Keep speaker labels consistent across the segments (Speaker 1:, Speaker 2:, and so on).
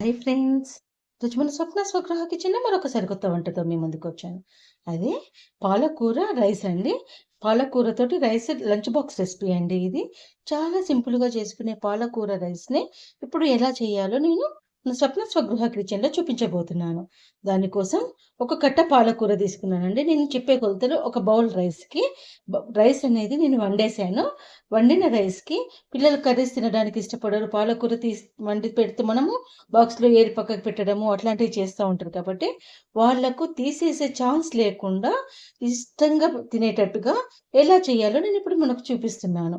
Speaker 1: Hi friends రోజు మన స్వప్న స్వగ్రహ కిచెన్లో మరొక సరికొత్త వంటతో మీ ముందుకు వచ్చాను. అదే పాలకూర రైస్ అండి. పాలకూరతోటి రైస్ లంచ్ బాక్స్ రెసిపీ అండి ఇది. చాలా సింపుల్గా చేసుకునే పాలకూర రైస్ని ఇప్పుడు ఎలా చేయాలో నేను స్వప్న స్వగృహ కిచెన్లో చూపించబోతున్నాను. దానికోసం ఒక కట్ట పాలకూర తీసుకున్నానండి. నేను చెప్పే కొలతలు ఒక బౌల్ రైస్కి రైస్ అనేది నేను వండేసాను వండిన రైస్కి పిల్లలు కర్రీస్ తినడానికి ఇష్టపడరు. పాలకూర తీసి వండి పెడితే మనము బాక్స్లో ఏరి పక్కకు పెట్టడము అట్లాంటివి చేస్తూ ఉంటారు కాబట్టి వాళ్ళకు తీసేసే ఛాన్స్ లేకుండా ఇష్టంగా తినేటట్టుగా ఎలా చేయాలో నేను ఇప్పుడు మనకు చూపిస్తున్నాను.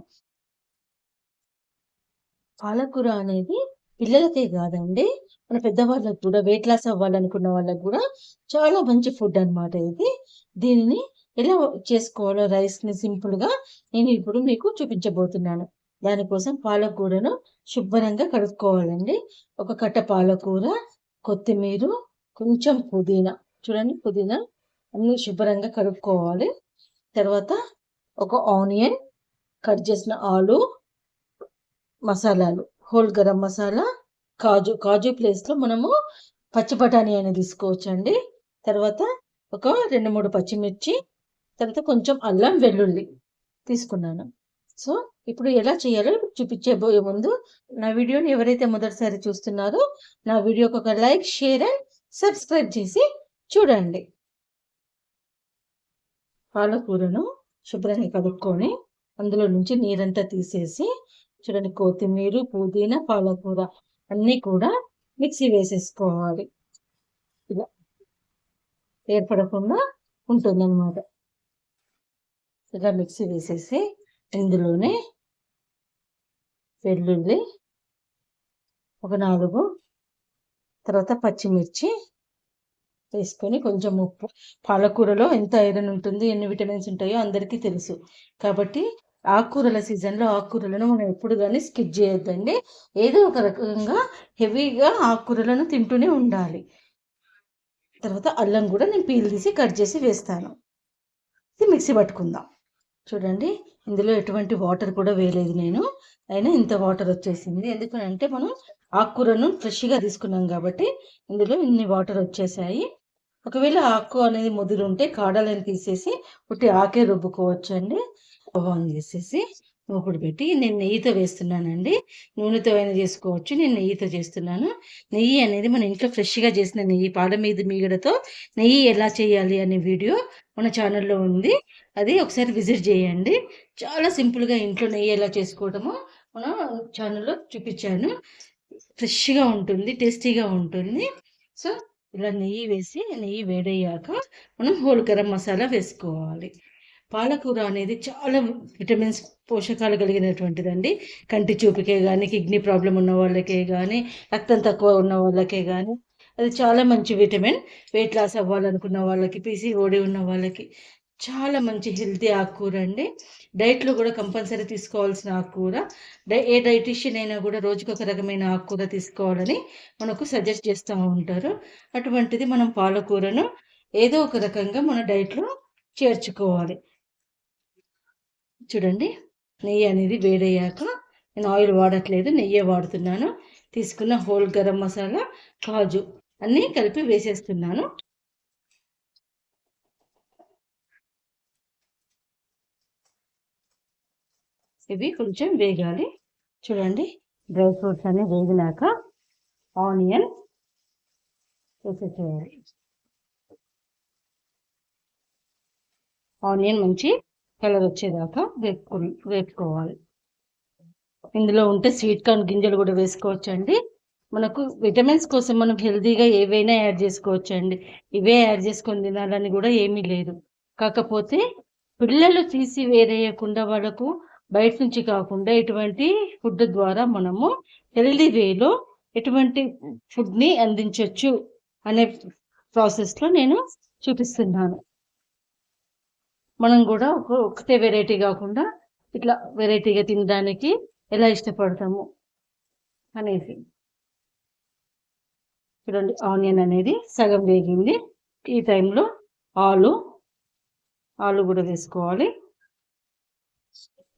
Speaker 1: పాలకూర అనేది పిల్లలకే కాదండి మన పెద్దవాళ్ళకు కూడా వెయిట్ లాస్ అవ్వాలనుకున్న వాళ్ళకు కూడా చాలా మంచి ఫుడ్ అనమాట ఇది. దీనిని ఎలా చేసుకోవాలో రైస్ని సింపుల్గా నేను ఇప్పుడు మీకు చూపించబోతున్నాను. దానికోసం పాలకూరను శుభ్రంగా కడుక్కోవాలండి. ఒక కట్ట పాలకూర కొత్తిమీర కొంచెం పుదీనా. చూడండి పుదీనా అన్ని శుభ్రంగా కడుక్కోవాలి. తర్వాత ఒక ఆనియన్ కట్ చేసిన ఆలు మసాలాలు. హోల్ గరం మసాలా కాజు కాజు ప్లేస్లో మనము పచ్చి బఠానీ అనేది తీసుకోవచ్చండి. తర్వాత ఒక రెండు మూడు పచ్చిమిర్చి తర్వాత కొంచెం అల్లం వెల్లుల్లి తీసుకున్నాను. సో ఇప్పుడు ఎలా చేయాలో చూపించబోయే ముందు నా వీడియోని ఎవరైతే మొదటిసారి చూస్తున్నారో నా వీడియోకి ఒక లైక్ షేర్ అండ్ సబ్స్క్రైబ్ చేసి చూడండి. పాలకూరను శుభ్రంగా కలుపుకొని అందులో నుంచి నీరంతా తీసేసి చూడండి కొత్తిమీర పుదీనా పాలకూర అన్నీ కూడా మిక్సీ వేసేసుకోవాలి. ఇలా ఏర్పడకుండా ఉంటుందన్నమాట. ఇలా మిక్సీ వేసేసి ఇందులోనే వెల్లుల్లి ఒక నాలుగు తర్వాత పచ్చిమిర్చి వేసుకొని కొంచెం ఉప్పు. పాలకూరలో ఎంత ఐరన్ ఉంటుంది ఎన్ని విటమిన్స్ ఉంటాయో అందరికీ తెలుసు. కాబట్టి ఆకుకూరల సీజన్లో ఆకుకూరలను మనం ఎప్పుడు కానీ స్కిప్ చేయొద్దండి. ఏదో ఒక రకంగా హెవీగా ఆకుకూరలను తింటూనే ఉండాలి. తర్వాత అల్లం కూడా నేను పీల్ తీసి కట్ చేసి వేస్తాను. ఇది మిక్సీ పట్టుకుందాం. చూడండి ఇందులో ఎటువంటి వాటర్ కూడా వేయలేదు నేను. అయినా ఇంత వాటర్ వచ్చేసింది. ఎందుకంటే మనం ఆకుకూరను ఫ్రెష్గా తీసుకున్నాం కాబట్టి ఇందులో ఇన్ని వాటర్ వచ్చేసాయి. ఒకవేళ ఆకు అనేది ముదిరి ఉంటే కాడలను తీసేసి ఒకటి ఆకే రుబ్బుకోవచ్చు అండి ఆన్ చేసేసి మూపుడు పెట్టి నేను నెయ్యితో వేస్తున్నానండి. నూనెతో అయినా చేసుకోవచ్చు. నేను నెయ్యితో చేస్తున్నాను. నెయ్యి అనేది మన ఇంట్లో ఫ్రెష్గా చేసిన నెయ్యి పాల మీద మీగడతో నెయ్యి ఎలా చేయాలి అనే వీడియో మన ఛానల్లో ఉంది. అది ఒకసారి విజిట్ చేయండి. చాలా సింపుల్గా ఇంట్లో నెయ్యి ఎలా చేసుకోవడమో మన ఛానల్లో చూపించాను. ఫ్రెష్గా ఉంటుంది టేస్టీగా ఉంటుంది. సో ఇలా నెయ్యి వేసి నెయ్యి వేడయ్యాక మనం హోల్ గరం మసాలా వేసుకోవాలి. పాలకూర అనేది చాలా విటమిన్స్ పోషకాలు కలిగినటువంటిదండి. కంటి చూపుకే కానీ కిడ్నీ ప్రాబ్లం ఉన్న వాళ్ళకే కానీ రక్తం తక్కువ ఉన్న వాళ్ళకే కానీ అది చాలా మంచి విటమిన్. వెయిట్ లాస్ అవ్వాలనుకున్న వాళ్ళకి పీసీఓడి ఉన్న వాళ్ళకి చాలా మంచి హెల్తీ ఆకుకూర అండి. డైట్లో కూడా కంపల్సరీ తీసుకోవాల్సిన ఆకుకూర. డై ఏ డైటిషియన్ అయినా కూడా రోజుకి ఒక రకమైన ఆకుకూర తీసుకోవాలని మనకు సజెస్ట్ చేస్తూ ఉంటారు. అటువంటిది మనం పాలకూరను ఏదో ఒక రకంగా మన డైట్లో చేర్చుకోవాలి. చూడండి. నెయ్యి అనేది వేడయ్యాక నేను ఆయిల్ వాడట్లేదు నెయ్యే వాడుతున్నాను. తీసుకున్న హోల్ గరం మసాలా కాజు అన్నీ కలిపి వేసేస్తున్నాను. ఇవి కొంచెం వేగాలి. చూడండి డ్రై ఫ్రూట్స్ అన్ని వేగినాక ఆనియన్ వేసేసేయాలి. ఆనియన్ మంచి కలర్ వచ్చేదాకా వేపుకో వేపుకోవాలి. ఇందులో ఉంటే స్వీట్ కార్న్ గింజలు కూడా వేసుకోవచ్చు అండి మనకు విటమిన్స్ కోసం మనం హెల్తీగా ఏవైనా యాడ్ చేసుకోవచ్చు అండి ఇవే యాడ్ చేసుకొని తినాలని కూడా ఏమీ లేదు. కాకపోతే పిల్లలు తీసి వేరేయకుండా వాళ్ళకు బయట నుంచి కాకుండా ఇటువంటి ఫుడ్ ద్వారా మనము హెల్దీ వేలో ఎటువంటి ఫుడ్ని అందించవచ్చు అనే ప్రాసెస్లో నేను చూపిస్తున్నాను. మనం కూడా ఒక ఒకటే వెరైటీ కాకుండా ఇట్లా వెరైటీగా తినడానికి ఎలా ఇష్టపడతాము అనేసి. చూడండి ఆనియన్ అనేది సగం వేగింది. ఈ టైంలో ఆలు ఆలు కూడా వేసుకోవాలి.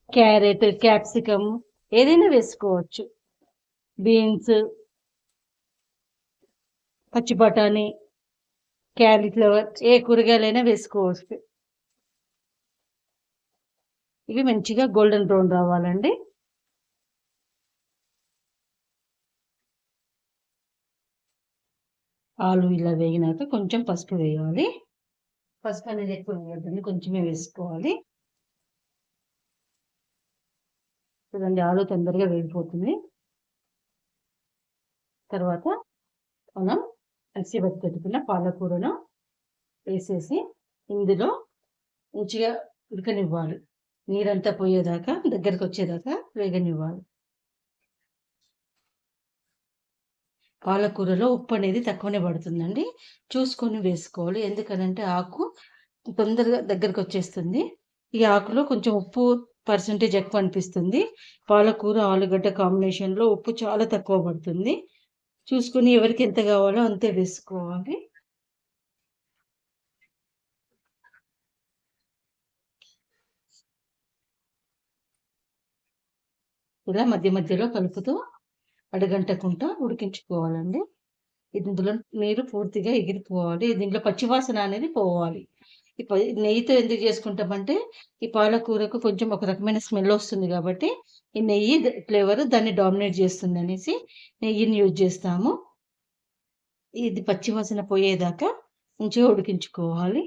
Speaker 1: క్యారెట్ క్యాప్సికమ్ ఏదైనా వేసుకోవచ్చు. బీన్స్ పచ్చి బఠానీ క్యాలీఫ్లవర్ ఏ కూరగాయలైనా వేసుకోవచ్చు. ఇవి మంచిగా గోల్డెన్ బ్రౌన్ రావాలండి. ఆలు ఇలా వేగినాక కొంచెం పసుపు వేయాలి. పసుపు అనేది ఎక్కువ వేయద్దండి కొంచెమే వేసుకోవాలి. చూడండి ఆలు తొందరగా వేగిపోతుంది. తర్వాత మనం మిక్సీ పెట్టుకున్న పాలకూరను వేసేసి ఇందులో మంచిగా ఉడకనివ్వాలి. నీరంతా పోయేదాకా దగ్గరకు వచ్చేదాకా వేగనివ్వాలి. పాలకూరలో ఉప్పు అనేది తక్కువనే పడుతుందండి. చూసుకొని వేసుకోవాలి. ఎందుకనంటే ఆకు తొందరగా దగ్గరకు వచ్చేస్తుంది ఈ ఆకులో కొంచెం ఉప్పు పర్సంటేజ్ ఎక్కువ అనిపిస్తుంది. పాలకూర ఆలుగడ్డ కాంబినేషన్లో ఉప్పు చాలా తక్కువ పడుతుంది. చూసుకొని ఎవరికి ఎంత కావాలో అంతే వేసుకోవాలి. ఇలా మధ్య మధ్యలో కలుపుతూ అడగంటకుండా ఉడికించుకోవాలండి. ఇందులో నీరు పూర్తిగా ఎగిరిపోవాలి. దీంట్లో పచ్చివాసన అనేది పోవాలి. ఈ నెయ్యితో ఎందుకు చేసుకుంటామంటే ఈ పాలకూరకు కొంచెం ఒక రకమైన స్మెల్ వస్తుంది కాబట్టి ఈ నెయ్యి ఫ్లేవర్ దాన్ని డామినేట్ చేస్తుంది అనేసి నెయ్యిని యూజ్ చేస్తాము. ఇది పచ్చివాసన పోయేదాకా మంచిగా ఉడికించుకోవాలి.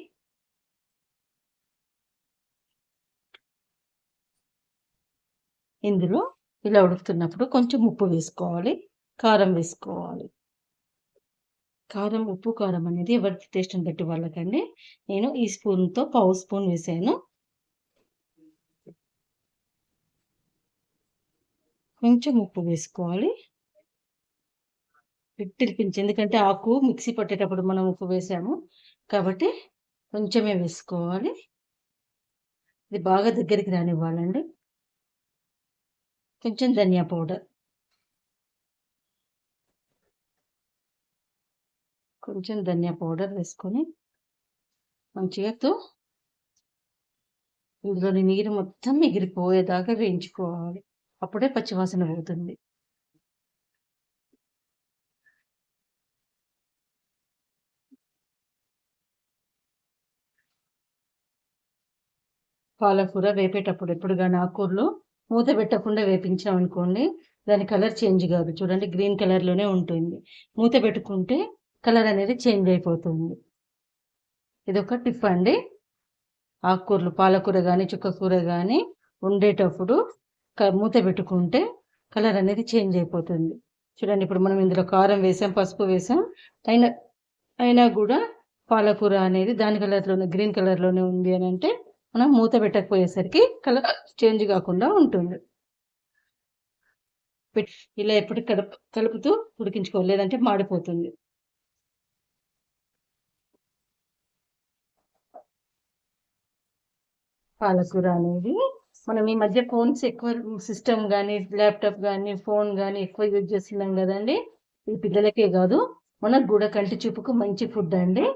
Speaker 1: ఇందులో ఇలా ఉడుకుతున్నప్పుడు కొంచెం ఉప్పు వేసుకోవాలి కారం వేసుకోవాలి. కారం ఉప్పు కారం అనేది ఎవరి టేస్ట్ని బట్టి వాళ్ళకండి. నేను ఈ స్పూన్తో పావు స్పూన్ వేసాను. కొంచెం ఉప్పు వేసుకోవాలి. పిట్టిలిపించి ఎందుకంటే ఆకు మిక్సీ పట్టేటప్పుడు మనం ఉప్పు వేసాము కాబట్టి కొంచెమే వేసుకోవాలి. ఇది బాగా దగ్గరికి రానివ్వాలండి. కొంచెం ధనియా పౌడర్. కొంచెం ధనియా పౌడర్ వేసుకొని మంచిగా ఇందులోని నీరు మొత్తం ఎగిరిపోయేదాకా వేయించుకోవాలి. అప్పుడే పచ్చివాసన పోతుంది. పాలకూర వేపేటప్పుడు ఎప్పుడు కానీ ఆకూరలో మూత పెట్టకుండా వేపించాం అనుకోండి దాని కలర్ చేంజ్ కాదు. చూడండి గ్రీన్ కలర్లోనే ఉంటుంది. మూత పెట్టుకుంటే కలర్ అనేది చేంజ్ అయిపోతుంది. ఇది ఒక టిప్ అండి. ఆకుకూరలు పాలకూర కానీ చుక్కకూర కానీ ఉండేటప్పుడు మూత పెట్టుకుంటే కలర్ అనేది చేంజ్ అయిపోతుంది. చూడండి ఇప్పుడు మనం ఇందులో కారం వేసాం పసుపు వేసాం. అయినా అయినా కూడా పాలకూర అనేది దాని కలర్లోనే గ్రీన్ కలర్లోనే ఉంది అని అంటే మనం మూత పెట్టకపోయేసరికి కలర్ చేంజ్ కాకుండా ఉంటుంది. ఇలా ఎప్పుడు కలుపు కలుపుతూ ఉడికించుకోవాలి లేదంటే మాడిపోతుంది. పాలకూర అనేది మనం ఈ మధ్య ఫోన్స్ ఎక్కువ సిస్టమ్ కానీ ల్యాప్టాప్ కానీ ఫోన్ కానీ ఎక్కువ యూజ్ చేస్తున్నాం కదండి. ఈ పిల్లలకే కాదు మనకు కూడా కంటి చూపుకు మంచి ఫుడ్ అండి.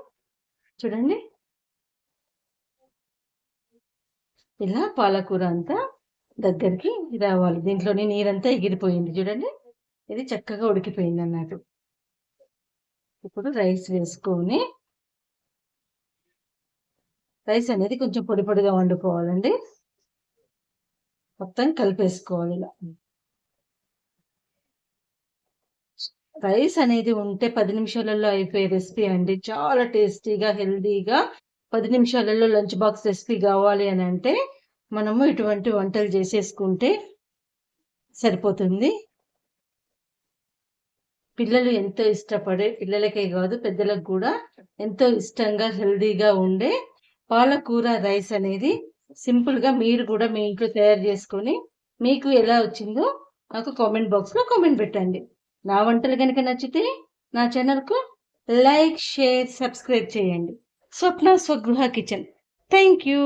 Speaker 1: చూడండి. ఇలా పాలకూర అంతా దగ్గరికి రావాలి. దీంట్లోని నీరంతా ఎగిరిపోయింది చూడండి. ఇది చక్కగా ఉడికిపోయింది అన్నట్టు. ఇప్పుడు రైస్ వేసుకొని రైస్ అనేది కొంచెం పొడి పొడిగా వండుకోవాలండి. మొత్తం కలిపేసుకోవాలి ఇలా. రైస్ అనేది ఉంటే పది నిమిషాలలో అయిపోయే రెసిపీ అండి. చాలా టేస్టీగా హెల్దీగా పది నిమిషాలలో లంచ్ బాక్స్ రెసిపీ కావాలి అని అంటే మనము ఇటువంటి వంటలు చేసేసుకుంటే సరిపోతుంది. పిల్లలు ఎంతో ఇష్టపడే పిల్లలకే కాదు పెద్దలకు కూడా ఎంతో ఇష్టంగా హెల్దీగా ఉండే పాలకూర రైస్ అనేది సింపుల్గా మీరు కూడా మీ ఇంట్లో తయారు చేసుకొని మీకు ఎలా వచ్చిందో నాకు కామెంట్ బాక్స్లో కామెంట్ పెట్టండి. నా వంటలు కనుక నచ్చితే నా ఛానల్కు లైక్ షేర్ సబ్స్క్రైబ్ చేయండి. Swapna Swagruha kitchen thank you